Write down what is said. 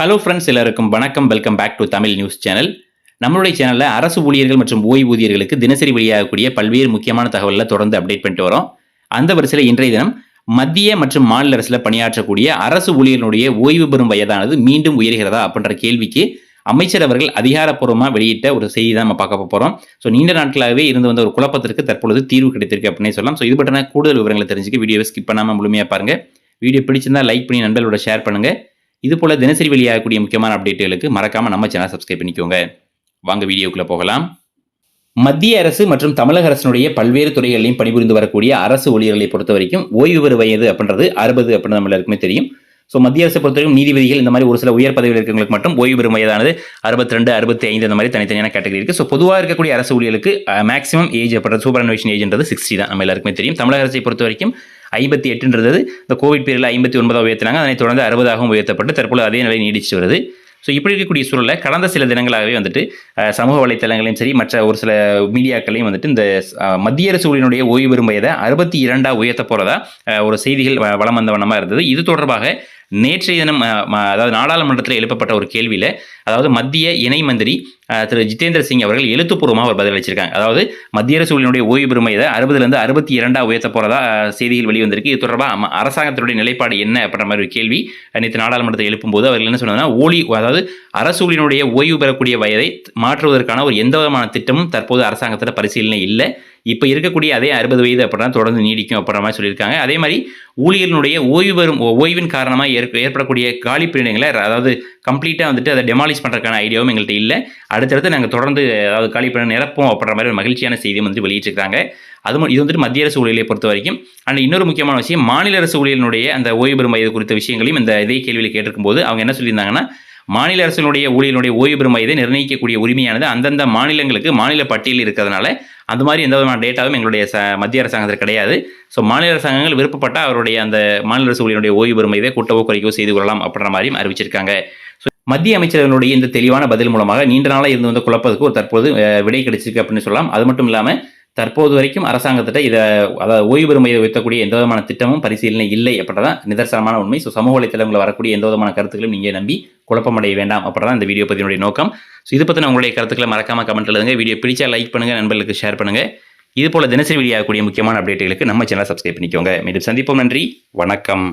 Hello friends எல்லாருக்கும் வணக்கம். Welcome back to Tamil news channel நம்மளுடைய சேனலில் அரசு ஊழியர்கள் மற்றும் ஓய்வூதியர்களுக்கு தினசரி வெளியாகக்கூடிய பல்வேறு முக்கியமான தகவல்களை தொடர்ந்து அப்டேட் பண்ணிட்டு வரோம். அந்த வரிசையில் இன்றைய தினம் மத்திய மற்றும் மாநில அரசில் பணியாற்றக்கூடிய அரசு ஊழியர்களுடைய ஓய்வு பெறும் வயதானது மீண்டும் உயர்கிறதா அப்படின்ற கேள்விக்கு அமைச்சர் அவர்கள் அதிகாரப்பூர்வமாக வெளியிட்ட ஒரு செய்தி தான் நம்ம பார்க்க போகிறோம் ஸோ நீண்ட நாட்களாகவே இருந்து வந்த ஒரு குழப்பத்திற்கு தற்பொழுது தீர்வு கிடைத்திருக்கு அப்படின்னே சொல்லலாம். ஸோ இது பற்றின கூடுதல் விவரங்களை தெரிஞ்சுக்க வீடியோவை ஸ்கிப் பண்ணாமல் முழுமையாக பாருங்கள் வீடியோ பிடிச்சிருந்தா லைக் பண்ணி நண்பர்களோட ஷேர் பண்ணுங்கள் இது போல் தினசரி வெளியாகக்கூடிய முக்கியமான அப்டேட்டுகளுக்கு மறக்காமல் நம்ம சேனல் சப்ஸ்கிரைப் பண்ணிக்கோங்க. வாங்க வீடியோக்குள்ளே போகலாம். மத்திய அரசு மற்றும் தமிழக அரசினுடைய பல்வேறு துறைகளிலும் பணிபுரிந்து வரக்கூடிய அரசு ஊழியர்களை பொறுத்த வரைக்கும் ஓய்வு பெறு வயது அப்படின்றது அறுபது அப்படின்னு நம்ம எல்லாருக்குமே தெரியும். ஸோ மத்திய அரசு பொறுத்தவரைக்கும் நீதிபதிகள் இந்த மாதிரி ஒரு சில உயர் பதவியில் இருக்கிறவங்களுக்கு மட்டும் ஓய்வு பெறும் வயதானது அறுபத்தி ரெண்டு அறுபத்தி ஐந்து இந்த மாதிரி தனித்தனியான கேட்டகரி இருக்குது ஸோ பொதுவாக இருக்கக்கூடிய அரசு ஊழியர்களுக்கு மேக்ஸிமம் ஏஜ் அப்படின்றது சூப்பர் அனுவேஷன் ஏஜ்ன்றது சிக்ஸ்டி தான் நம்ம எல்லாருக்குமே தெரியும். தமிழக அரசை பொறுத்த வரைக்கும் ஐம்பத்தி எட்டுன்றது இந்த கோவிட் பீரியடில் ஐம்பத்தி ஒன்பதாக உயர்த்தினாங்க. அதனை தொடர்ந்து அறுபதாகவும் உயர்த்தப்பட்டு தற்போது அதே நிலை நீடிச்சு வருது. ஸோ இப்படி இருக்கக்கூடிய சூழலில் கடந்த சில தினங்களாகவே வந்துட்டு சமூக வலைத்தளங்களையும் சரி மற்ற ஒரு சில மீடியாக்களையும் வந்துட்டு இந்த மத்திய அரசு ஊழியனுடைய ஓய்வு பெறும் வயதை அறுபத்தி இரண்டாக உயர்த்த போகிறதா ஒரு செய்திகள் வ- வந்த வண்ணமாக இருந்தது. இது தொடர்பாக நேற்றைய தினம் அதாவது நாடாளுமன்றத்தில் எழுப்பப்பட்ட ஒரு கேள்வியில் அதாவது மத்திய இணை மந்திரி திரு ஜிதேந்திர சிங் அவர்கள் எழுத்துப்பூர்வமாக ஒரு பதில் அளிச்சிருக்காங்க. அதாவது மத்திய அரசு ஊழியனுடைய ஓய்வு பெறும் இதை அறுபதுலேருந்து அறுபத்தி இரண்டாக உயர்த்த போகிறதா செய்திகள் வெளிவந்திருக்கு. இது தொடர்பாக அரசாங்கத்தினுடைய நிலைப்பாடு என்ன அப்படின்ற மாதிரி ஒரு கேள்வி நேற்று நாடாளுமன்றத்தை எழுப்பும்போது அவர்கள் என்ன சொன்னாங்கன்னா ஓலி அதாவது அரசு ஊழியனுடைய ஓய்வு பெறக்கூடிய வயதை மாற்றுவதற்கான ஒரு எந்த விதமான திட்டமும் தற்போது அரசாங்கத்தில் பரிசீலனை இல்லை. இப்போ இருக்கக்கூடிய அதே அறுபது வயது அப்படின்னா தொடர்ந்து நீடிக்கும் அப்படின்ற மாதிரி சொல்லியிருக்காங்க. அதே மாதிரி ஊழியர்களுடைய ஓய்வு பெறும் ஓய்வின் காரணமாக ஏற்ப ஏற்படக்கூடிய காலி பணியிடங்களை அதாவது கம்ப்ளீட்டாக வந்துட்டு அதை டெமாலிஷ் பண்ணுறதுக்கான ஐடியாவும் எங்கள்கிட்ட இல்லை. அடுத்தடுத்து நாங்கள் தொடர்ந்து அதாவது காலி பணி நிரப்போம் அப்படின்ற மாதிரி ஒரு மகிழ்ச்சியான செய்தியும் வந்து வெளியிட்டிருக்காங்க. அது இது வந்துட்டு மத்திய அரசு ஊழியர்களை பொறுத்த வரைக்கும். அண்ட் இன்னொரு முக்கியமான விஷயம் மாநில அரசு ஊழியர்களுடைய அந்த ஓய்வு பெறும் வயது குறித்த விஷயங்களையும் இந்த இதே கேள்வியில் கேட்டிருக்கும் போது அவங்க என்ன சொல்லியிருந்தாங்கன்னா மாநில அரசினுடைய ஊழியர்களுடைய ஓய்வு பெறும் வயதை நிர்ணயிக்கக்கூடிய உரிமையானது அந்தந்த மாநிலங்களுக்கு மாநில பட்டியலில் இருக்கிறதுனால அந்த மாதிரி எந்த விதமான டேட்டாவும் எங்களுடைய ச மத்திய அரசாங்கத்தில் கிடையாது. ஸோ மாநில அரசாங்கங்கள் விருப்பப்பட்ட அவருடைய அந்த மாநில அரசு ஓய்வு பெறும் வயதை கூட்டவோ குறைக்கவோ செய்து கொள்ளலாம் அப்படின்ற மாதிரியும் அறிவிச்சிருக்காங்க. ஸோ மத்திய அமைச்சர்களுடைய இந்த தெளிவான பதில் மூலமாக நீண்ட நாளாக இருந்து வந்த குழப்பத்துக்கு ஒரு தற்போது விடை கிடைச்சிருக்கு அப்படின்னு சொல்லலாம். அது மட்டும் இல்லாமல் தற்போது வரைக்கும் அரசாங்கத்திட்ட இதை அதாவது ஓய்வு பெறும் வயதை உயர்த்தக்கூடிய எந்த விதமான திட்டமும் பரிசீலனை இல்லை அப்படின்றதான் நிதர்சனமான உண்மை. ஸோ சமூக வலைத்தளங்களில் வரக்கூடிய எந்த விதமான கருத்துக்களும் நீங்கள் நம்பி குழப்பமடைய வேண்டாம் அப்படிதான் இந்த வீடியோ பதினுடைய நோக்கம். ஸோ இது பற்றின உங்களுடைய கருத்துக்களை மறக்காம கமெண்ட் எழுதுங்க. வீடியோ பிடிச்சா லைக் பண்ணுங்கள் நண்பர்களுக்கு ஷேர் பண்ணுங்க. இது போல தினசரி வெளியாகக்கூடிய முக்கியமான அப்டேட்டுகளுக்கு நம்ம சேனலை சப்ஸ்கிரைப் பண்ணிக்கோங்க. மீண்டும் சந்திப்போம். நன்றி. வணக்கம்.